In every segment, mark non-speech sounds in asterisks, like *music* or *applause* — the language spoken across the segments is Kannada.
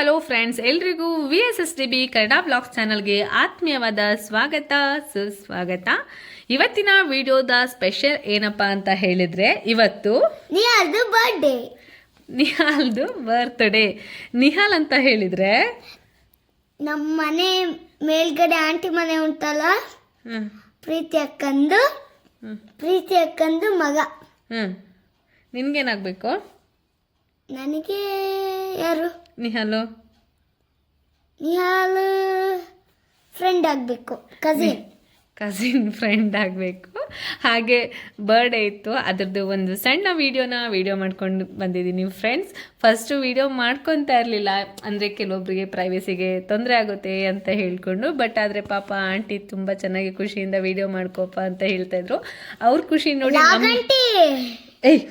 ಹಲೋ ಫ್ರೆಂಡ್ಸ್ ಎಲ್ರಿಗೂ V S S D B Kannada blogs ಚಾನಲ್ಗೆ ಆತ್ಮೀಯವಾದ ಸ್ವಾಗತ ಸುಸ್ವಾಗತ. ಇವತ್ತಿನ ವಿಡಿಯೋದ ಸ್ಪೆಷಲ್ ಏನಪ್ಪ ಅಂತ ಹೇಳಿದ್ರೆ ಇವತ್ತು ನಿಹಾಲ್ದು ಬರ್ಡೇ ನಿಹಾಲ್ದು ಬರ್ತ್ಡೇ ನಿಹಾಲ್ ಅಂತ ಹೇಳಿದ್ರೆ? ನಮ್ಮ ಮನೆ ಮೇಲ್ಗಡೆ ಆಂಟಿ ಮನೆ ಉಂಟಲ್ಲ? ಪ್ರೀತಿ ಅಕ್ಕಂದು ಪ್ರೀತಿ ಅಕ್ಕಂದು ಮಗ. ಹ್ಮ್. ನಿನ್ಗೇನಾಗಬೇಕು? ನನಗೆ ಯಾರು? ನಿಹಾಲು? ನಿಹಾಲ್ ಫ್ರೆಂಡ್ ಆಗಬೇಕು ಕಸಿನ್ ಕಸಿನ್ ಫ್ರೆಂಡ್ ಆಗಬೇಕು. ಹಾಗೆ ಬರ್ಡೇ ಇತ್ತು ಅದರದ್ದು ಒಂದು ಸಣ್ಣ ವೀಡಿಯೋನ ವೀಡಿಯೋ ಮಾಡ್ಕೊಂಡು ಬಂದಿದ್ದೀನಿ ಫ್ರೆಂಡ್ಸ್ ಫಸ್ಟು ವೀಡಿಯೋ ಮಾಡ್ಕೊತಾ ಇರಲಿಲ್ಲ ಅಂದರೆ ಕೆಲವೊಬ್ಬರಿಗೆ ಪ್ರೈವೇಸಿಗೆ ತೊಂದರೆ ಆಗುತ್ತೆ ಅಂತ ಹೇಳ್ಕೊಂಡು ಬಟ್ ಆದರೆ ಪಾಪ ಆಂಟಿ ತುಂಬ ಚೆನ್ನಾಗಿ ಖುಷಿಯಿಂದ ವೀಡಿಯೋ ಮಾಡ್ಕೋಪ ಅಂತ ಹೇಳ್ತಾಯಿದ್ರು ಅವ್ರ ಖುಷಿ ನೋಡಿ ಏಯ್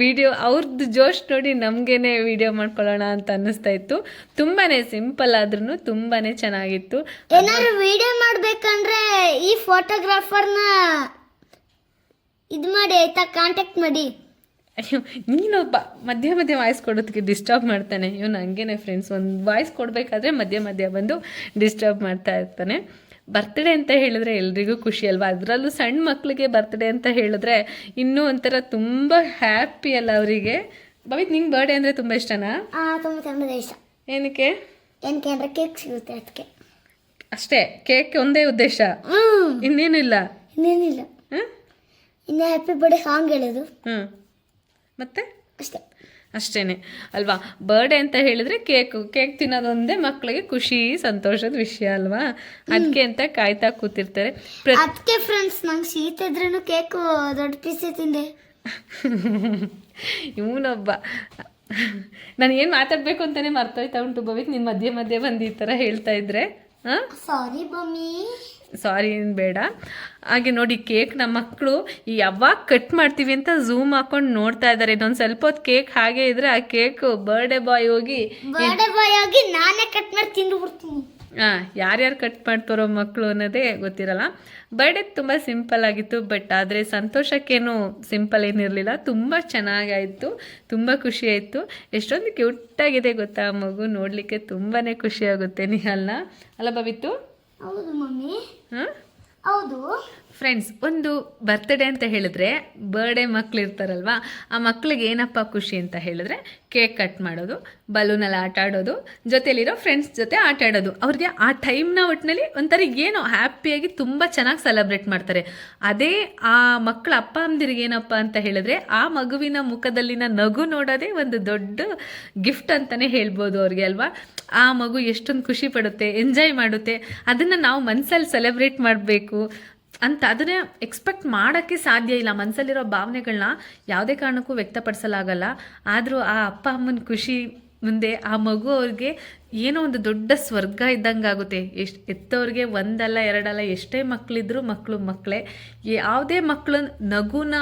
ವಿಡಿಯೋ ಅವ್ರದ್ದು ಜೋಶ್ ನೋಡಿ ನಮಗೇನೆ ವಿಡಿಯೋ ಮಾಡ್ಕೊಳ್ಳೋಣ ಅಂತ ಅನ್ನಿಸ್ತಾ ಇತ್ತು. ತುಂಬಾನೇ ಸಿಂಪಲ್ ಆದ್ರೂ ತುಂಬಾನೇ ಚೆನ್ನಾಗಿತ್ತು. ಏನಾದ್ರು ವಿಡಿಯೋ ಮಾಡ್ಬೇಕಂದ್ರೆ ಈ ಫೋಟೋಗ್ರಾಫರ್ನ ಇದು ಮಾಡಿ ಆಯ್ತಾ? ಕಾಂಟ್ಯಾಕ್ಟ್ ಮಾಡಿ. ಅಯ್ಯೋ ನೀನೊಬ್ಬ ಮಧ್ಯ ಮಧ್ಯ ವಾಯ್ಸ್ ಕೊಡೋದಕ್ಕೆ ಡಿಸ್ಟರ್ಬ್ ಮಾಡ್ತಾನೆ. ಇವನು ಹಂಗೇನೆ ಫ್ರೆಂಡ್ಸ್ ಒಂದು ವಾಯ್ಸ್ ಕೊಡಬೇಕಾದ್ರೆ ಮಧ್ಯ ಮಧ್ಯ ಬಂದು ಡಿಸ್ಟರ್ಬ್ ಮಾಡ್ತಾ ಇರ್ತಾನೆ. ಬರ್ತ್ಡೇ ಅಂತ ಹೇಳಿದ್ರೆ ಎಲ್ರಿಗೂ ಖುಷಿ ಅಲ್ವಾ? ಅದರಲ್ಲೂ ಸಣ್ಣ ಮಕ್ಕಳಿಗೆ ಬರ್ತ್ಡೇ ಅಂತ ಹೇಳಿದ್ರೆ ಇನ್ನೂ ಒಂಥರ ತುಂಬ ಹ್ಯಾಪಿ ಅಲ್ಲ ಅವರಿಗೆ. ಭವಿತ್ ನಿಂಗೆ ಬರ್ಡೇ ಅಂದರೆ ತುಂಬ ಇಷ್ಟನಾ? ತುಂಬ ತುಂಬ ಇಷ್ಟ. ಏನಕ್ಕೆ? ಏನಕ್ಕೆ ಅಂದರೆ ಕೇಕ್ ಸಿಗುತ್ತೆ ಅದಕ್ಕೆ. ಅಷ್ಟೇ ಕೇಕ್ ಒಂದೇ ಉದ್ದೇಶ? ಇನ್ನೇನಿಲ್ಲ ಇನ್ನೇನಿಲ್ಲ ಇನ್ನು ಹ್ಯಾಪಿ ಬರ್ಡೇ ಸಾಂಗ್ ಹೇಳೋದು. ಹ್ಞೂ ಮತ್ತೆ? ಅಷ್ಟೇ. ಅಷ್ಟೇನೆ. ಅಲ್ವಾ? ಬರ್ಡೇ ಅಂತ ಹೇಳಿದ್ರೆ ಕೇಕು ಕೇಕ್ ತಿನ್ನೋದೊಂದೇ ಮಕ್ಕಳಿಗೆ ಖುಷಿ ಸಂತೋಷದ ವಿಷಯ ಅಲ್ವಾ? ಅದಕ್ಕೆ ಅಂತ ಕಾಯ್ತಾ ಕೂತಿರ್ತಾರೆ. ಅದಕ್ಕೆ ಫ್ರೆಂಡ್ಸ್ ನಂಗೆ ಶೀತ ಇದ್ರೂ ಕೇಕು ದೊಡ್ಡ ಪೀಸೆ ತಿಂದೆ. *laughs* ಇವನೊಬ್ಬ. ನಾನು ಏನು ಮಾತಾಡಬೇಕು ಅಂತಲೇ ಮರ್ತೋಯ್ತಾ ಉಂಟು ಭವಿತ್ ನೀನು ಮಧ್ಯೆ ಮಧ್ಯೆ ಬಂದು ಈ ಥರ ಹೇಳ್ತಾ ಇದ್ರೆ. ಹಾಂ? ಸಾರಿ ಬಮ್ಮಿ. ಸಾರಿ ಏನು ಬೇಡ. ಹಾಗೆ ನೋಡಿ ಕೇಕ್ ನಮ್ಮ ಮಕ್ಕಳು ಯಾವಾಗ ಕಟ್ ಮಾಡ್ತೀವಿ ಅಂತ ಝೂಮ್ ಹಾಕೊಂಡು ನೋಡ್ತಾ ಇದ್ದಾರೆ ಇನ್ನೊಂದು ಸ್ವಲ್ಪ ಹೊತ್ತು ಕೇಕ್ ಹಾಗೆ ಇದ್ರೆ ಆ ಕೇಕ್ ಬರ್ಡೇ ಬಾಯ್ ಹೋಗಿ ಆಗಿ ನಾನೇ ಕಟ್ ಮಾಡಿ ತಿಂದು ಬಿಡ್ತೀನಿ. ಹಾಂ ಯಾರ್ಯಾರು ಕಟ್ ಮಾಡ್ತಾರೋ ಮಕ್ಕಳು ಅನ್ನೋದೇ ಗೊತ್ತಿರಲ್ಲ. ಬರ್ಡೇ ತುಂಬ ಸಿಂಪಲ್ ಆಗಿತ್ತು ಬಟ್ ಆದರೆ ಸಂತೋಷಕ್ಕೇನು ಸಿಂಪಲ್ ಏನಿರಲಿಲ್ಲ. ತುಂಬ ಚೆನ್ನಾಗಾಯಿತು ತುಂಬ ಖುಷಿ ಆಯಿತು ಎಷ್ಟೊಂದು ಕ್ಯೂಟಾಗಿದೆ ಗೊತ್ತಾ ಮಗು ನೋಡಲಿಕ್ಕೆ ತುಂಬಾ ಖುಷಿಯಾಗುತ್ತೆ ಆಗುತ್ತೆ ಅಲ್ಲ ಅಲ್ಲ ಬವಿತ್ತು ಹೌದು ಮಮ್ಮಿ. ಹೌದು. ಫ್ರೆಂಡ್ಸ್ ಒಂದು ಬರ್ತ್ಡೇ ಅಂತ ಹೇಳಿದ್ರೆ ಬರ್ಡೇ ಮಕ್ಳು ಇರ್ತಾರಲ್ವಾ, ಆ ಮಕ್ಳಿಗೆ ಏನಪ್ಪ ಖುಷಿ ಅಂತ ಹೇಳಿದ್ರೆ ಕೇಕ್ ಕಟ್ ಮಾಡೋದು ಬಲೂನಲ್ಲಿ ಆಟ ಆಡೋದು ಜೊತೆಯಲ್ಲಿರೋ ಫ್ರೆಂಡ್ಸ್ ಜೊತೆ ಆಟ ಆಡೋದು. ಅವ್ರಿಗೆ ಆ ಟೈಮ್ನ ಒಟ್ಟಿನಲ್ಲಿ ಒಂಥರ ಏನೋ ಹ್ಯಾಪಿಯಾಗಿ ತುಂಬ ಚೆನ್ನಾಗಿ ಸೆಲೆಬ್ರೇಟ್ ಮಾಡ್ತಾರೆ. ಅದೇ ಆ ಮಕ್ಕಳ ಅಪ್ಪ ಅಂದಿರಿಗೆ ಏನಪ್ಪ ಅಂತ ಹೇಳಿದ್ರೆ ಆ ಮಗುವಿನ ಮುಖದಲ್ಲಿನ ನಗು ನೋಡೋದೇ ಒಂದು ದೊಡ್ಡ ಗಿಫ್ಟ್ ಅಂತಲೇ ಹೇಳ್ಬೋದು ಅವ್ರಿಗೆ ಅಲ್ವಾ? ಆ ಮಗು ಎಷ್ಟೊಂದು ಖುಷಿ ಪಡುತ್ತೆ ಎಂಜಾಯ್ ಮಾಡುತ್ತೆ, ಅದನ್ನು ನಾವು ಮನಸ್ಸಲ್ಲಿ ಸೆಲೆಬ್ರೇಟ್ ಮಾಡಬೇಕು. ಅಂತ. ಅದನ್ನೇ ಎಕ್ಸ್ಪೆಕ್ಟ್ ಮಾಡೋಕ್ಕೆ ಸಾಧ್ಯ ಇಲ್ಲ. ಮನಸ್ಸಲ್ಲಿರೋ ಭಾವನೆಗಳನ್ನ ಯಾವುದೇ ಕಾರಣಕ್ಕೂ ವ್ಯಕ್ತಪಡಿಸಲಾಗಲ್ಲ. ಆದರೂ ಆ ಅಪ್ಪ ಅಮ್ಮನ ಖುಷಿ ಮುಂದೆ ಆ ಮಗು ಅವ್ರಿಗೆ ಏನೋ ಒಂದು ದೊಡ್ಡ ಸ್ವರ್ಗ ಇದ್ದಂಗೆ ಆಗುತ್ತೆ ಎಷ್ಟು ಎತ್ತವ್ರಿಗೆ ಒಂದಲ್ಲ, ಎರಡಲ್ಲ, ಎಷ್ಟೇ ಮಕ್ಕಳಿದ್ರು ಮಕ್ಕಳು ಮಕ್ಕಳೇ ಯಾವುದೇ ಮಕ್ಕಳು ನಗುನ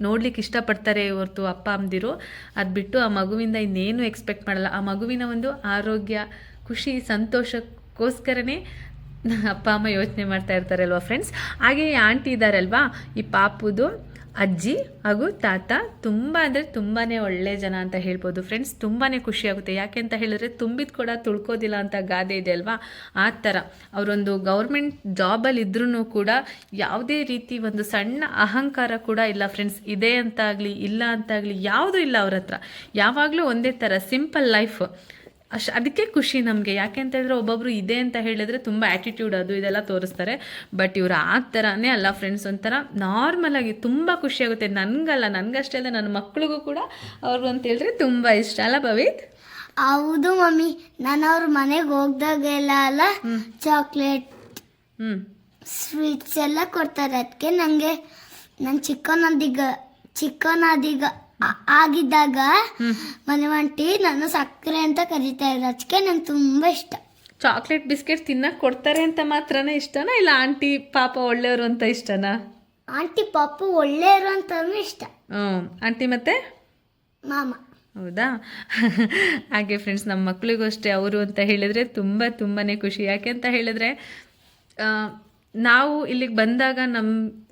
ನೋಡ್ಲಿಕ್ಕೆ ಇಷ್ಟಪಡ್ತಾರೆ ಹೊರತು ಅಪ್ಪ ಅಮ್ಮದಿರು. ಅದು ಬಿಟ್ಟು ಆ ಮಗುವಿಂದ ಇನ್ನೇನು ಎಕ್ಸ್ಪೆಕ್ಟ್ ಮಾಡಲ್ಲ. ಆ ಮಗುವಿನ ಒಂದು ಆರೋಗ್ಯ, ಖುಷಿ, ಸಂತೋಷಕ್ಕೋಸ್ಕರನೇ ಅಪ್ಪ, ಅಮ್ಮ ಯೋಚನೆ ಮಾಡ್ತಾ ಅಲ್ವಾ ಫ್ರೆಂಡ್ಸ್ ಹಾಗೆ ಆಂಟಿ ಇದ್ದಾರಲ್ವಾ ಈ ಪಾಪುದು ಅಜ್ಜಿ ಹಾಗೂ ತಾತ ತುಂಬ ಅಂದರೆ ತುಂಬಾ ಒಳ್ಳೆ ಜನ ಅಂತ ಹೇಳ್ಬೋದು ಫ್ರೆಂಡ್ಸ್ ತುಂಬಾ ಖುಷಿಯಾಗುತ್ತೆ ಯಾಕೆ ಅಂತ ಹೇಳಿದ್ರೆ ತುಂಬಿದ ಕೂಡ ತುಳ್ಕೋದಿಲ್ಲ ಅಂತ ಗಾದೆ ಇದೆ ಅಲ್ವಾ? ಆ ಥರ. ಅವರೊಂದು ಗೌರ್ಮೆಂಟ್ ಜಾಬಲ್ಲಿ ಇದ್ರೂ ಕೂಡ ಯಾವುದೇ ರೀತಿ ಒಂದು ಸಣ್ಣ ಅಹಂಕಾರ ಕೂಡ ಇಲ್ಲ ಫ್ರೆಂಡ್ಸ್ ಇದೆ ಅಂತಾಗಲಿ ಇಲ್ಲ ಅಂತಾಗಲಿ ಯಾವುದೂ ಇಲ್ಲ ಅವ್ರ ಹತ್ರ. ಯಾವಾಗಲೂ ಒಂದೇ ಥರ ಸಿಂಪಲ್ ಲೈಫ್ ಅಶ್ ಅದಕ್ಕೆ ಖುಷಿ ನಮಗೆ. ಯಾಕೆ ಅಂತ ಹೇಳಿದ್ರೆ ಒಬ್ಬೊಬ್ರು ಇದೆ ಅಂತ ಹೇಳಿದ್ರೆ ತುಂಬ ಆ್ಯಟಿಟ್ಯೂಡ್ ಅದು ಇದೆಲ್ಲ ತೋರಿಸ್ತಾರೆ. ಬಟ್ ಇವ್ರು ಆ ಥರನೇ ಅಲ್ಲ ಫ್ರೆಂಡ್ಸ್ ಒಂಥರ ನಾರ್ಮಲ್ ಆಗಿ ತುಂಬ ಖುಷಿ ಆಗುತ್ತೆ. ನನಗಲ್ಲ ನನಗಷ್ಟೇ ಅಲ್ಲ ನನ್ನ ಮಕ್ಳಿಗೂ ಕೂಡ ಅವ್ರು ಅಂತ ಹೇಳಿದ್ರೆ ತುಂಬ ಇಷ್ಟ. ಅಲ್ಲ ಭವಿತ್? ಹೌದು ಮಮ್ಮಿ. ನಾನು ಅವ್ರ ಮನೆಗೆ ಹೋಗ್ದಾಗೆಲ್ಲ ಅಲ್ಲ ಚಾಕ್ಲೇಟ್ ಹ್ಞೂ ಸ್ವೀಟ್ಸ್ ಎಲ್ಲ ಕೊಡ್ತಾರೆ. ಅದಕ್ಕೆ ನನಗೆ ನನ್ನ ಚಿಕ್ಕನದಿಗ ಚಿಕ್ಕನಾದಿಗ ಆಗಿದ್ದಾಗ ಮನೆ ಮಂಟಿ ನಾನು ಸಕ್ಕರೆ ಅಂತ ಕರೀತಾ ಇದ್ರು. ಅದಕ್ಕೆ ನಂಗೆ ತುಂಬ ಇಷ್ಟ. ಚಾಕ್ಲೇಟ್ ಬಿಸ್ಕೆಟ್ ತಿನ್ನಕ್ಕೆ ಕೊಡ್ತಾರೆ ಅಂತ ಮಾತ್ರನೇ ಇಷ್ಟನಾ? ಇಲ್ಲ ಆಂಟಿ ಪಾಪ ಒಳ್ಳೆಯವರು ಅಂತ ಇಷ್ಟನಾ? ಆಂಟಿ ಪಾಪ ಒಳ್ಳೆಯವರು ಅಂತಲೂ ಇಷ್ಟ. ಹ್ಞೂ ಆಂಟಿ ಮತ್ತೆ? ಮಾಮ. ಹೌದಾ? ಹಾಗೆ ಫ್ರೆಂಡ್ಸ್ ನಮ್ಮ ಮಕ್ಕಳಿಗೂ ಅಷ್ಟೇ ಅವರು ಅಂತ ಹೇಳಿದರೆ ತುಂಬ ತುಂಬಾ ಖುಷಿ. ಯಾಕೆ ಅಂತ ಹೇಳಿದ್ರೆ ನಾವು ಇಲ್ಲಿಗೆ ಬಂದಾಗ ನಮ್ಮ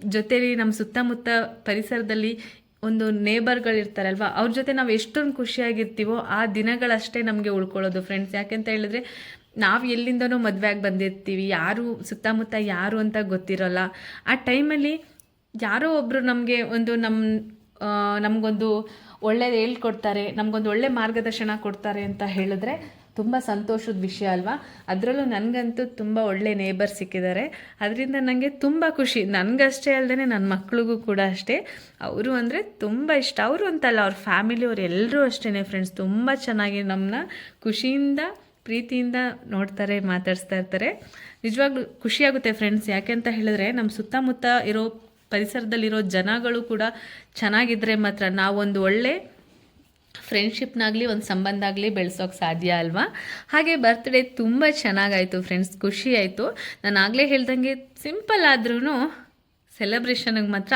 ಜೊತೆಯಲ್ಲಿ ನಮ್ಮ ಸುತ್ತಮುತ್ತ ಪರಿಸರದಲ್ಲಿ ಒಂದು ನೇಬರ್ಗಳಿರ್ತಾರಲ್ವ ಅವ್ರ ಜೊತೆ ನಾವು ಎಷ್ಟೊಂದು ಖುಷಿಯಾಗಿರ್ತೀವೋ ಆ ದಿನಗಳಷ್ಟೇ ನಮಗೆ ಉಳ್ಕೊಳ್ಳೋದು ಫ್ರೆಂಡ್ಸ್ ಯಾಕೆಂತ ಹೇಳಿದ್ರೆ, ನಾವು ಎಲ್ಲಿಂದನೂ ಮದುವೆ ಆಗಿ ಬಂದಿರ್ತೀವಿ, ಯಾರು ಸುತ್ತಮುತ್ತ ಯಾರು ಅಂತ ಗೊತ್ತಿರೋಲ್ಲ. ಆ ಟೈಮಲ್ಲಿ ಯಾರೋ ಒಬ್ಬರು ನಮಗೆ ಒಂದು ನಮ್ಮ ನಮಗೊಂದು ಒಳ್ಳೇದು ಹೇಳ್ಕೊಡ್ತಾರೆ, ನಮಗೊಂದು ಒಳ್ಳೆ ಮಾರ್ಗದರ್ಶನ ಕೊಡ್ತಾರೆ ಅಂತ ಹೇಳಿದ್ರೆ ತುಂಬ ಸಂತೋಷದ ವಿಷಯ ಅಲ್ವಾ? ಅದರಲ್ಲೂ ನನಗಂತೂ ತುಂಬ ಒಳ್ಳೆ ನೇಬರ್ ಸಿಕ್ಕಿದ್ದಾರೆ. ಅದರಿಂದ ನನಗೆ ತುಂಬ ಖುಷಿ. ನನಗಷ್ಟೇ ಅಲ್ಲದೆ ನನ್ನ ಮಕ್ಳಿಗೂ ಕೂಡ ಅಷ್ಟೇ. ಅವರು ಅಂದರೆ ತುಂಬ ಇಷ್ಟ. ಅವರು ಅಂತಲ್ಲ, ಅವ್ರ ಫ್ಯಾಮಿಲಿಯವ್ರು ಎಲ್ಲರೂ ಅಷ್ಟೇ ಫ್ರೆಂಡ್ಸ್ ತುಂಬ ಚೆನ್ನಾಗಿ ನಮ್ಮನ್ನ ಖುಷಿಯಿಂದ, ಪ್ರೀತಿಯಿಂದ ನೋಡ್ತಾರೆ, ಮಾತಾಡಿಸ್ತಾ ಇರ್ತಾರೆ. ನಿಜವಾಗ್ಲೂ ಖುಷಿಯಾಗುತ್ತೆ ಫ್ರೆಂಡ್ಸ್ ಯಾಕೆ ಅಂತ ಹೇಳಿದ್ರೆ ನಮ್ಮ ಸುತ್ತಮುತ್ತ ಇರೋ ಪರಿಸರದಲ್ಲಿರೋ ಜನಗಳು ಕೂಡ ಚೆನ್ನಾಗಿದ್ದರೆ ಮಾತ್ರ ನಾವೊಂದು ಒಳ್ಳೆ ಫ್ರೆಂಡ್ಶಿಪ್ನಾಗಲಿ ಒಂದು ಸಂಬಂಧ ಆಗಲಿ ಬೆಳೆಸೋಕೆ ಸಾಧ್ಯ ಅಲ್ವಾ? ಹಾಗೆ ಬರ್ತ್ಡೇ ತುಂಬ ಚೆನ್ನಾಗಾಯಿತು ಫ್ರೆಂಡ್ಸ್, ಖುಷಿ ಆಯಿತು. ನಾನು ಆಗಲೇ ಹೇಳ್ದಂಗೆ ಸಿಂಪಲ್ ಆದ್ರೂ ಸೆಲೆಬ್ರೇಷನ್ಗೆ ಮಾತ್ರ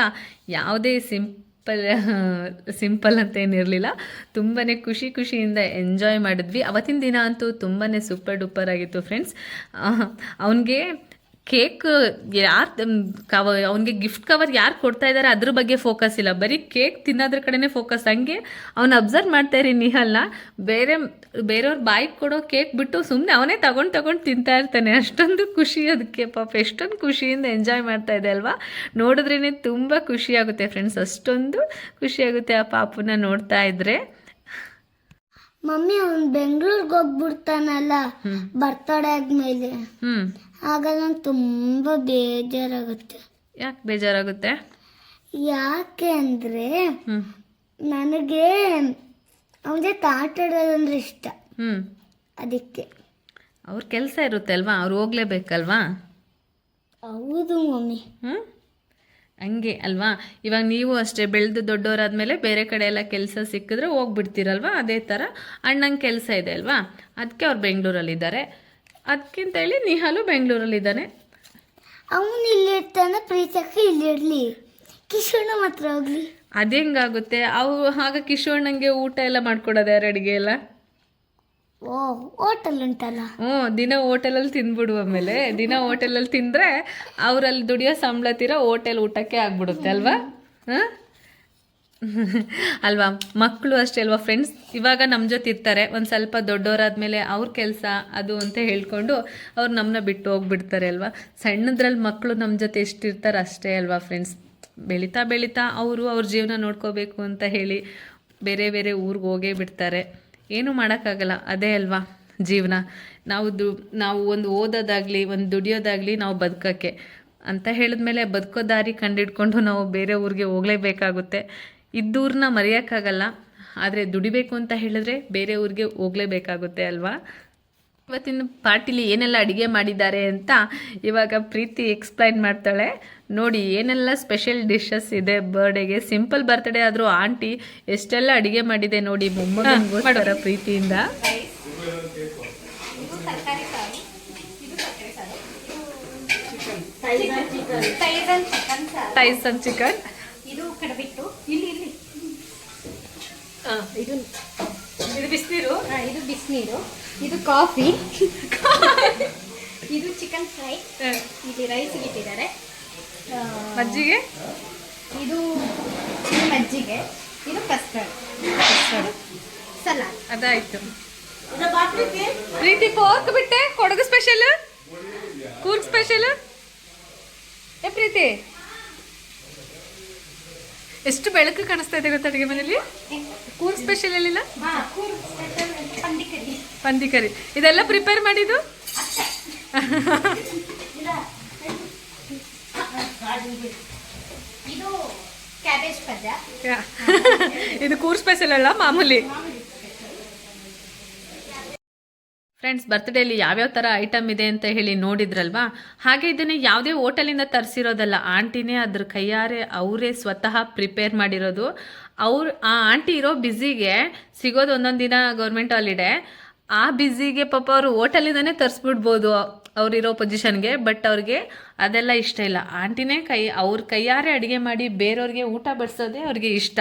ಯಾವುದೇ ಸಿಂಪಲ್ ಸಿಂಪಲ್ ಅಂತ ಏನಿರಲಿಲ್ಲ. ತುಂಬಾ ಖುಷಿ ಖುಷಿಯಿಂದ ಎಂಜಾಯ್ ಮಾಡಿದ್ವಿ. ಅವತ್ತಿನ ದಿನ ಅಂತೂ ತುಂಬಾ ಸೂಪರ್ ಡೂಪರ್ ಆಗಿತ್ತು ಫ್ರೆಂಡ್ಸ್. ಅವನಿಗೆ ಕೇಕ್ ಯಾರು ಕವ ಅವನಿಗೆ ಗಿಫ್ಟ್ ಕವರ್ ಯಾರು ಕೊಡ್ತಾ ಇದ್ದಾರೆ ಅದ್ರ ಬಗ್ಗೆ ಫೋಕಸ್ ಇಲ್ಲ. ಬರೀ ಕೇಕ್ ತಿನ್ನೋದ್ರ ಕಡೆನೇ ಫೋಕಸ್ ಹಂಗೆ ಅವ್ನು ಅಬ್ಸರ್ವ್ ಮಾಡ್ತಾ ಇರಿ ನಿಹಲ್ನ. ಬೇರೆ ಬೇರೆಯವ್ರ ಬಾಯಿಗೆ ಕೊಡೋ ಕೇಕ್ ಬಿಟ್ಟು ಸುಮ್ಮನೆ ಅವನೇ ತಗೊಂಡು ತಗೊಂಡು ತಿಂತಾ ಇರ್ತಾನೆ. ಅಷ್ಟೊಂದು ಖುಷಿ ಅದಕ್ಕೆ ಪಾಪ ಎಷ್ಟೊಂದು ಖುಷಿಯಿಂದ ಎಂಜಾಯ್ ಮಾಡ್ತಾ ಇದೆ ಅಲ್ವಾ? ನೋಡಿದ್ರೇ ತುಂಬ ಖುಷಿಯಾಗುತ್ತೆ ಫ್ರೆಂಡ್ಸ್ ಅಷ್ಟೊಂದು ಖುಷಿಯಾಗುತ್ತೆ ಆ ಪಾಪುನ ನೋಡ್ತಾ ಇದ್ರೆ. ಮಮ್ಮಿ ಅವ್ನು ಬೆಂಗಳೂರಿಗೆ ಹೋಗ್ಬಿಡ್ತಾನಲ್ಲ ಬರ್ತಡೇ ಆದ್ಮೇಲೆ. ಹ್ಞೂ ಆಗ ನಂಗೆ ತುಂಬ ಬೇಜಾರಾಗುತ್ತೆ. ಯಾಕೆ ಬೇಜಾರಾಗುತ್ತೆ? ಯಾಕೆ ಅಂದರೆ ಹ್ಞೂ ನನಗೆ ಅವ್ರಿಗೆ ಜೊತೆ ಆಟ ಆಡೋದಂದ್ರೆ ಇಷ್ಟ. ಹ್ಞೂ ಅದಕ್ಕೆ. ಅವ್ರ ಕೆಲಸ ಇರುತ್ತೆ ಅಲ್ವಾ? ಅವ್ರು ಹೋಗ್ಲೇಬೇಕಲ್ವಾ? ಹೌದು ಮಮ್ಮಿ. ಹ್ಞೂ ಹಂಗೆ ಅಲ್ವಾ? ಇವಾಗ ನೀವು ಅಷ್ಟೇ ಬೆಳೆದು ದೊಡ್ಡವರಾದ್ಮೇಲೆ ಬೇರೆ ಕಡೆ ಎಲ್ಲ ಕೆಲಸ ಸಿಕ್ಕಿದ್ರೆ ಹೋಗ್ಬಿಡ್ತೀರಲ್ವಾ? ಅದೇ ಥರ ಅಣ್ಣಂಗೆ ಕೆಲಸ ಇದೆ ಅಲ್ವಾ? ಅದಕ್ಕೆ ಅವ್ರು ಬೆಂಗಳೂರಲ್ಲಿದ್ದಾರೆ. ಅದಕ್ಕಿಂತ ಹೇಳಿ ನಿಹಾಲು ಬೆಂಗಳೂರಲ್ಲಿದ್ದಾನೆ. ಅವನು ಇಲ್ಲಿರ್ತಾನೆ ಪ್ರೀತಕ್ಕೆ ಇಲ್ಲಿರಲಿ ಕಿಶೋಣ ಮಾತ್ರ ಹೋಗ್ಲಿ. ಅದು ಹೆಂಗಾಗುತ್ತೆ. ಅವು ಆಗ ಕಿಶೋಣ್ಣಂಗೆ ಊಟ ಎಲ್ಲ ಮಾಡ್ಕೊಡೋದು ಯಾರು ಅಡುಗೆ ಎಲ್ಲ? ಓ ಹೋಟೆಲ್ ಉಂಟಲ್ಲ? ಹ್ಞೂ ದಿನ ಹೋಟೆಲಲ್ಲಿ ತಿಂದ್ಬಿಡು ಆಮೇಲೆ. ದಿನ ಹೋಟೆಲಲ್ಲಿ ತಿಂದರೆ ಅವರಲ್ಲಿ ದುಡಿಯೋ ಸಂಬಳ ತೀರ ಹೋಟೆಲ್ ಊಟಕ್ಕೆ ಆಗ್ಬಿಡುತ್ತೆ ಅಲ್ವಾ? ಹಾಂ ಅಲ್ವಾ? ಮಕ್ಕಳು ಅಷ್ಟೇ ಅಲ್ವಾ ಫ್ರೆಂಡ್ಸ್ ಇವಾಗ ನಮ್ಮ ಜೊತೆ ಇರ್ತಾರೆ. ಒಂದು ಸ್ವಲ್ಪ ದೊಡ್ಡವರಾದ್ಮೇಲೆ ಅವ್ರ ಕೆಲಸ, ಅದು ಅಂತ ಹೇಳ್ಕೊಂಡು ಅವ್ರು ನಮ್ಮನ್ನ ಬಿಟ್ಟು ಹೋಗ್ಬಿಡ್ತಾರೆ ಅಲ್ವಾ? ಸಣ್ಣದ್ರಲ್ಲಿ ಮಕ್ಕಳು ನಮ್ಮ ಜೊತೆ ಎಷ್ಟಿರ್ತಾರೆ ಅಷ್ಟೇ ಅಲ್ವಾ ಫ್ರೆಂಡ್ಸ್ ಬೆಳೀತಾ ಬೆಳೀತಾ ಅವರು ಅವ್ರ ಜೀವನ ನೋಡ್ಕೋಬೇಕು ಅಂತ ಹೇಳಿ ಬೇರೆ ಬೇರೆ ಊರಿಗೆ ಹೋಗೇ ಬಿಡ್ತಾರೆ. ಏನೂ ಮಾಡೋಕ್ಕಾಗಲ್ಲ. ಅದೇ ಅಲ್ವಾ ಜೀವನ. ನಾವು ದು, ನಾವು ಒಂದು ಓದೋದಾಗಲಿ, ಒಂದು ದುಡಿಯೋದಾಗಲಿ ನಾವು ಬದುಕೋಕ್ಕೆ. ಅಂತ ಹೇಳಿದ್ಮೇಲೆ ಬದುಕೋ ದಾರಿ ಕಂಡಿಡ್ಕೊಂಡು ನಾವು ಬೇರೆ ಊರಿಗೆ ಹೋಗಲೇಬೇಕಾಗುತ್ತೆ. ಇದ್ದೂರನ್ನ ಮರೆಯೋಕ್ಕಾಗಲ್ಲ ಆದರೆ ದುಡಿಬೇಕು ಅಂತ ಹೇಳಿದ್ರೆ ಬೇರೆ ಊರಿಗೆ ಹೋಗಲೇಬೇಕಾಗುತ್ತೆ ಅಲ್ವಾ? ಇವತ್ತಿನ ಪಾರ್ಟಿಲಿ ಏನೆಲ್ಲ ಅಡುಗೆ ಮಾಡಿದ್ದಾರೆ ಅಂತ ಇವಾಗ ಪ್ರೀತಿ ಎಕ್ಸ್ಪ್ಲೈನ್ ಮಾಡ್ತಾಳೆ. ನೋಡಿ ಏನೆಲ್ಲ ಸ್ಪೆಷಲ್ ಡಿಶಸ್ ಇದೆ ಬರ್ಡೇಗೆ ಸಿಂಪಲ್ ಬರ್ತ್ಡೇ ಆದರೂ ಆಂಟಿ ಎಷ್ಟೆಲ್ಲ ಅಡುಗೆ ಮಾಡಿದೆ ನೋಡಿ ಮೊಮ್ಮಗನಿಗೋಸ್ಕರ ಪ್ರೀತಿಯಿಂದ. ಟೈಸನ್ ಚಿಕನ್ ಇದು ಕಡಬಿಟ್ಟು ಇಲ್ಲಿ ಇಲ್ಲಿ ಇದು ಇದು ಬಿಸಿನೀರು? ಆ, ಇದು ಬಿಸಿನೀರು. ಇದು ಕಾಫಿ. ಇದು ಚಿಕನ್ ಫ್ರೈ. ಇಲ್ಲಿ ರೈಸ್ ಇಟ್ಟಿದ್ದಾರೆ. ಮಜ್ಜಿಗೆ? ಇದು ಇದು ಮಜ್ಜಿಗೆ. ಇದು ಕಸ್ಟರ್ಡ್ ಸಲಾಡ್ ಅದಾಯ್ತು. ಪ್ರೀತಿ ಪೋರ್ಕ್ ಬಿಟ್ಟೆ? ಕೊಡಗು ಸ್ಪೆಷಲ್ ಕೂರ್ಗ್ ಸ್ಪೆಷಲ್ ಏ ಪ್ರೀತಿ? ಎಷ್ಟು ಬೆಳಕು ಕಾಣಿಸ್ತಾ ಇದೆ ಗೊತ್ತಾ ಅಡುಗೆ ಮನೇಲಿ ಕೂರ್ ಸ್ಪೆಷಲ್ ಎಲ್ಲಿಲ್ಲ ಪಂದಿಕರಿ ಪಂದಿ ಕರಿ ಇದೆಲ್ಲ ಪ್ರಿಪೇರ್ ಮಾಡಿದ್ದು? ಇದು ಕೂರ್ ಸ್ಪೆಷಲ್ ಅಲ್ಲ ಮಾಮೂಲಿ. ಫ್ರೆಂಡ್ಸ್ ಬರ್ತ್ಡೇಲಿ ಯಾವ್ಯಾವ ಥರ ಐಟಮ್ ಇದೆ ಅಂತ ಹೇಳಿ ನೋಡಿದ್ರಲ್ವಾ? ಹಾಗೆ ಇದನ್ನು ಯಾವುದೇ ಹೋಟೆಲಿಂದ ತರಿಸಿರೋದಲ್ಲ, ಆಂಟಿನೇ ಅದ್ರ ಕೈಯಾರೆ ಅವರೇ ಸ್ವತಃ ಪ್ರಿಪೇರ್ ಮಾಡಿರೋದು. ಅವ್ರು, ಆ ಆಂಟಿ ಇರೋ ಬ್ಯುಸಿಗೆ ಸಿಗೋದು ಒಂದೊಂದು ದಿನ ಗೌರ್ಮೆಂಟ್ ಹಾಲಿಡೇ ಆ ಬ್ಯುಸಿಗೆ ಪಾಪ ಅವರು ಹೋಟೆಲಿಂದನೇ ತರಿಸ್ಬಿಡ್ಬೋದು. ಅವ್ರಿರೋ ಪೊಸಿಷನ್ಗೆ ಬಟ್ ಅವ್ರಿಗೆ ಅದೆಲ್ಲ ಇಷ್ಟ ಇಲ್ಲ. ಆಂಟಿನೇ ಕೈ, ಅವ್ರ ಕೈಯಾರೆ ಅಡುಗೆ ಮಾಡಿ ಬೇರೆಯವ್ರಿಗೆ ಊಟ ಬಡಿಸೋದೇ ಅವ್ರಿಗೆ ಇಷ್ಟ.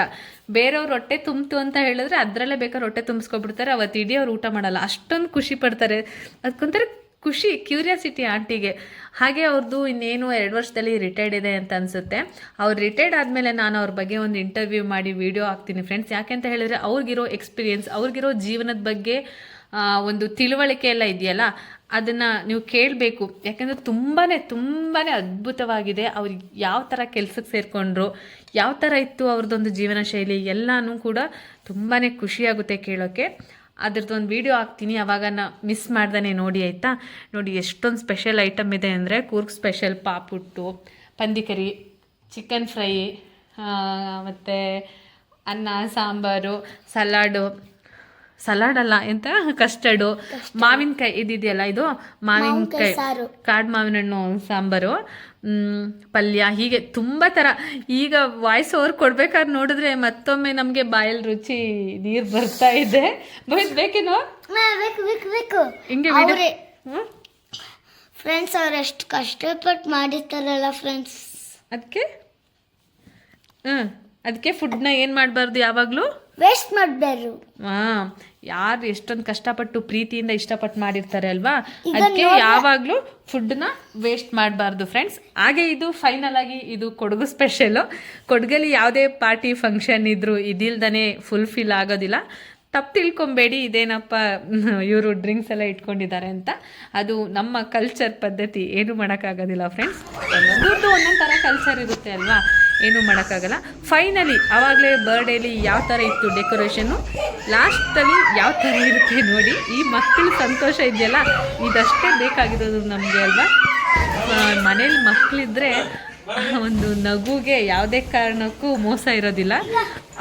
ಬೇರೆಯವ್ರು ಹೊಟ್ಟೆ ತುಂಬಿತು ಅಂತ ಹೇಳಿದ್ರೆ ಅದರಲ್ಲೇ ಬೇಕಾದ್ರೆ ಹೊಟ್ಟೆ ತುಂಬಿಸ್ಕೊಬಿಡ್ತಾರೆ. ಅವತ್ತು ಇಡೀ ಅವ್ರು ಊಟ ಮಾಡಲ್ಲ. ಅಷ್ಟೊಂದು ಖುಷಿ ಪಡ್ತಾರೆ. ಅದಕ್ಕೊಂಥರ ಖುಷಿ ಕ್ಯೂರಿಯಾಸಿಟಿ ಆಂಟಿಗೆ. ಹಾಗೆ ಅವ್ರದ್ದು ಇನ್ನೇನು ಎರಡು ವರ್ಷದಲ್ಲಿ ರಿಟೈರ್ಡ್ ಇದೆ ಅಂತ ಅನಿಸುತ್ತೆ. ಅವ್ರು ರಿಟೈರ್ಡ್ ಆದಮೇಲೆ ನಾನು ಅವ್ರ ಬಗ್ಗೆ ಒಂದು ಇಂಟರ್ವ್ಯೂ ಮಾಡಿ ವಿಡಿಯೋ ಹಾಕ್ತೀನಿ ಫ್ರೆಂಡ್ಸ್ ಯಾಕೆಂತ ಹೇಳಿದ್ರೆ ಅವ್ರಿಗಿರೋ ಎಕ್ಸ್ಪೀರಿಯೆನ್ಸ್ ಅವ್ರಿಗಿರೋ ಜೀವನದ ಬಗ್ಗೆ ಒಂದು ತಿಳುವಳಿಕೆ ಎಲ್ಲ ಇದೆಯಲ್ಲ, ಅದನ್ನು ನೀವು ಕೇಳಬೇಕು. ಯಾಕಂದರೆ ತುಂಬಾ ತುಂಬಾ ಅದ್ಭುತವಾಗಿದೆ ಅವ್ರಿಗೆ ಯಾವ ಥರ ಕೆಲ್ಸಕ್ಕೆ ಸೇರಿಕೊಂಡ್ರು, ಯಾವ ಥರ ಇತ್ತು ಅವ್ರದ್ದೊಂದು ಜೀವನ ಶೈಲಿ, ಎಲ್ಲನೂ ಕೂಡ ತುಂಬಾ ಖುಷಿಯಾಗುತ್ತೆ ಕೇಳೋಕ್ಕೆ ಅದ್ರದ್ದೊಂದು ವಿಡಿಯೋ ಹಾಕ್ತೀನಿ, ಅವಾಗ ನಾ ಮಿಸ್ ಮಾಡ್ದೇ ನೋಡಿ, ಆಯಿತಾ? ನೋಡಿ ಎಷ್ಟೊಂದು ಸ್ಪೆಷಲ್ ಐಟಮ್ ಇದೆ ಅಂದರೆ Coorg special paputtu pandi curry chicken fry ಮತ್ತು ಅನ್ನ, ಸಾಂಬಾರು ಸಲಾಡು ಸಲಾಡ್ ಅಲ್ಲ ಎಂತ? ಕಸ್ಟರ್ಡು. ಮಾವಿನಕಾಯಿ ಇದಿದೆಯಲ್ಲ ಇದು? ಮಾವಿನಕಾಯಿ. ಕಾಡು ಮಾವಿನ ಹಣ್ಣು ಸಾಂಬಾರು ಪಲ್ಯ ಹೀಗೆ ತುಂಬ ಥರ ಈಗ ವಾಯ್ಸ್ ಓವರ್ ಕೊಡ್ಬೇಕಾದ್ರೆ ನೋಡಿದ್ರೆ ಮತ್ತೊಮ್ಮೆ ನಮಗೆ ಬಾಯಲ್ಲಿ ರುಚಿ ನೀರು ಬರ್ತಾ ಇದೆ. ಬೋಯ್ಸ್ ಬೇಕೇನೋ? ಹಿಂಗೆ ಫ್ರೆಂಡ್ಸ್ ಅವ್ರು ಎಷ್ಟು ಕಷ್ಟಪಟ್ಟು ಮಾಡಿರ್ತಾರಲ್ಲ ಫ್ರೆಂಡ್ಸ್ ಅದಕ್ಕೆ ಹ್ಞೂ ಅದಕ್ಕೆ ಫುಡ್ನ ಏನು ಮಾಡಬಾರ್ದು ಯಾವಾಗಲೂ? ವೇಸ್ಟ್ ಮಾಡಬೇಡ್ರು ಹಾಂ ಯಾರು ಎಷ್ಟೊಂದು ಕಷ್ಟಪಟ್ಟು ಪ್ರೀತಿಯಿಂದ ಇಷ್ಟಪಟ್ಟು ಮಾಡಿರ್ತಾರೆ ಅಲ್ವಾ? ಅದಕ್ಕೆ ಯಾವಾಗ್ಲೂ ಫುಡ್ನ ವೇಸ್ಟ್ ಮಾಡಬಾರ್ದು ಫ್ರೆಂಡ್ಸ್ ಹಾಗೆ ಇದು ಫೈನಲ್ ಆಗಿ ಇದು ಕೊಡಗು ಸ್ಪೆಷಲು ಕೊಡಗಲ್ಲಿ ಯಾವುದೇ ಪಾರ್ಟಿ ಫಂಕ್ಷನ್ ಇದ್ರೂ ಇದಿಲ್ದೇ ಫುಲ್ಫಿಲ್ ಆಗೋದಿಲ್ಲ. ತಪ್ಪು ತಿಳ್ಕೊಬೇಡಿ ಇದೇನಪ್ಪ *laughs* ಇವರು ಡ್ರಿಂಕ್ಸ್ ಎಲ್ಲ ಇಟ್ಕೊಂಡಿದ್ದಾರೆ ಅಂತ. ಅದು ನಮ್ಮ ಕಲ್ಚರ್ ಪದ್ಧತಿ ಏನು ಮಾಡೋಕ್ಕಾಗೋದಿಲ್ಲ ಫ್ರೆಂಡ್ಸ್ ಒಂದೊಂದು ಒಂದೊಂದು ಥರ ಕಲ್ಚರ್ ಇರುತ್ತೆ ಅಲ್ವಾ? ಏನು ಮಾಡೋಕ್ಕಾಗಲ್ಲ. ಫೈನಲಿ ಆವಾಗಲೇ ಬರ್ಡೇಲಿ ಯಾವ ಥರ ಇತ್ತು ಡೆಕೋರೇಷನ್ನು ಲಾಸ್ಟಲ್ಲಿ ಯಾವ ಥರ ಇರುತ್ತೆ ನೋಡಿ. ಈ ಮಕ್ಕಳು ಸಂತೋಷ ಇದೆಯಲ್ಲ? ಇದಷ್ಟೇ ಬೇಕಾಗಿರೋದು ನಮಗೆ ಅಲ್ವಾ? ಮನೇಲಿ ಮಕ್ಕಳಿದ್ರೆ ಒಂದು ನಗುಗೆ ಯಾವುದೇ ಕಾರಣಕ್ಕೂ ಮೋಸ ಇರೋದಿಲ್ಲ.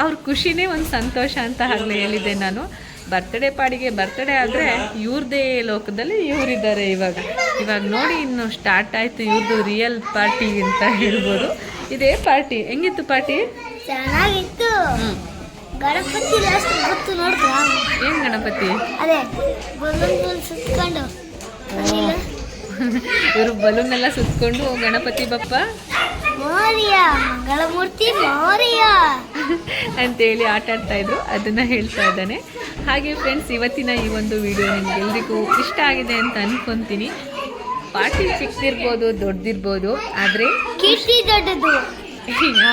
ಅವ್ರ ಖುಷಿನೇ ಒಂದು ಸಂತೋಷ ಅಂತ ಆಗಲೇ ಹೇಳಿದ್ದೆ ನಾನು. ಬರ್ತ್ಡೇ ಪಾಡಿಗೆ ಬರ್ತ್ಡೇ ಆದರೆ ಇವ್ರದೇ ಲೋಕದಲ್ಲಿ ಇವರಿದ್ದಾರೆ ಇವಾಗ. ಇವಾಗ ನೋಡಿ ಇನ್ನು ಸ್ಟಾರ್ಟ್ ಆಯಿತು ಇವ್ರದ್ದು ರಿಯಲ್ ಪಾರ್ಟಿ ಅಂತ ಹೇಳ್ಬೋದು. ಇದೇ ಪಾರ್ಟಿ ಹೆಂಗಿತ್ತು ಪಾರ್ಟಿ ಚೆನ್ನಾಗಿತ್ತು. ಗಣಪತಿ ಲಾಸ್ಟ್ ಗೊತ್ತು ಏನು ಗಣಪತಿ? ಅದೇ ಬಲೂನ್ ಬಲೂನ್ ಸುತ್ಕೊಂಡು. ಅದಿಲ್ಲ? *laughs* ಇವರು ಬಲೂನ್ ಎಲ್ಲ ಸುತ್ಕೊಂಡು ಗಣಪತಿ ಬಪ್ಪ? ಮೋರಿಯ ಮಂಗಳಮೂರ್ತಿ ಮೋರಿಯ. *laughs* ಅಂತೇಳಿ ಆಟ ಆಡ್ತಾ ಇದ್ರು. ಅದನ್ನ ಹೇಳ್ತಾ ಇದ್ದಾನೆ. ಹಾಗೆ ಫ್ರೆಂಡ್ಸ್ ಇವತ್ತಿನ ಈ ಒಂದು ವಿಡಿಯೋ ನಿಮಗೆಲ್ರಿಗೂ ಇಷ್ಟ ಆಗಿದೆ ಅಂತ ಅನ್ಕೊಂತೀನಿ. ಪಾರ್ಟಿ ಚಿಕ್ಕದಿರ್ಬೋದು ದೊಡ್ಡದಿರ್ಬೋದು ಆದರೆ ಖುಷಿ ದೊಡ್ಡದು.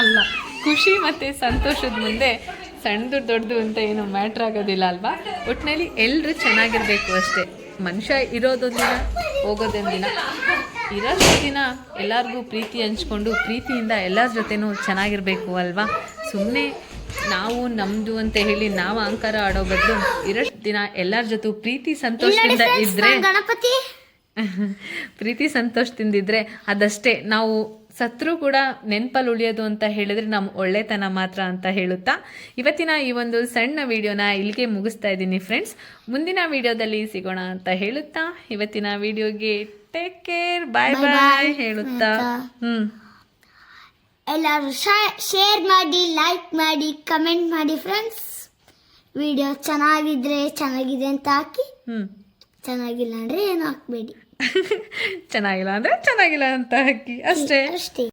ಅಲ್ಲ. ಖುಷಿ ಮತ್ತು ಸಂತೋಷದ ಮುಂದೆ ಸಣ್ಣದು ದೊಡ್ಡದು ಅಂತ ಏನು ಮ್ಯಾಟ್ರ್ ಆಗೋದಿಲ್ಲ ಅಲ್ವಾ? ಒಟ್ಟಿನಲ್ಲಿ ಎಲ್ಲರೂ ಚೆನ್ನಾಗಿರಬೇಕು ಅಷ್ಟೇ. ಮನುಷ್ಯ ಇರೋದೊಂದಿನ ಹೋಗೋದೊಂದಿನ. ಇರೋದೊಂದಿನ ಇರೋಷ್ಟು ದಿನ ಎಲ್ಲರಿಗೂ ಪ್ರೀತಿ ಹಂಚ್ಕೊಂಡು ಪ್ರೀತಿಯಿಂದ ಎಲ್ಲರ ಜೊತೆನೂ ಚೆನ್ನಾಗಿರಬೇಕು ಅಲ್ವಾ? ಸುಮ್ಮನೆ ನಾವು ನಮ್ದು ಅಂತ ಹೇಳಿ ನಾವು ಅಹಂಕಾರ ಆಡೋ ಬದಲು ಇರೋಷ್ಟು ದಿನ ಎಲ್ಲರ ಜೊತೆ *laughs* ಪ್ರೀತಿ ಸಂತೋಷದಿಂದ ಇದ್ರೆ ಗಣಪತಿ. ಪ್ರೀತಿ ಸಂತೋಷದಿಂದಿದ್ರೆ ಅದಷ್ಟೇ. ನಾವು ಸತ್ರು ಕೂಡ ನೆನಪಲ್ಲಿ ಉಳಿಯೋದು ಅಂತ ಹೇಳಿದ್ರೆ ನಮ್ಮ ಒಳ್ಳೆತನ ಮಾತ್ರ ಅಂತ ಹೇಳುತ್ತಾ? ಇವತ್ತಿನ ಈ ಒಂದು ಸಣ್ಣ ವಿಡಿಯೋನ ಇಲ್ಲಿಗೆ ಮುಗಿಸ್ತಾ ಇದ್ದೀನಿ ಫ್ರೆಂಡ್ಸ್ ಮುಂದಿನ ವಿಡಿಯೋದಲ್ಲಿ ಸಿಗೋಣ ಅಂತ ಹೇಳುತ್ತಾ? ಇವತ್ತಿನ ವಿಡಿಯೋಗೆ ಟೇಕ್ ಕೇರ್ ಬಾಯ್ ಬಾಯ್ ಹೇಳುತ್ತಾ? ಆಯ್ತಾ? ಎಲ್ಲರೂ ಶೇರ್ ಮಾಡಿ ಲೈಕ್ ಮಾಡಿ ಕಮೆಂಟ್ ಮಾಡಿ ಫ್ರೆಂಡ್ಸ್ ವಿಡಿಯೋ ಚೆನ್ನಾಗಿದ್ರೆ ಚೆನ್ನಾಗಿದೆ ಅಂತ ಹಾಕಿ. ಹ್ಞೂ ಚೆನ್ನಾಗಿಲ್ಲ ಅಂದ್ರೆ ಏನು ಹಾಕ್ಬೇಡಿ. *laughs* ಚೆನ್ನಾಗಿಲ್ಲ ಅಂದ್ರೆ ಚೆನ್ನಾಗಿಲ್ಲ ಅಂತ ಹಾಕಿ. ಅಷ್ಟೇ. ಅಷ್ಟೇ.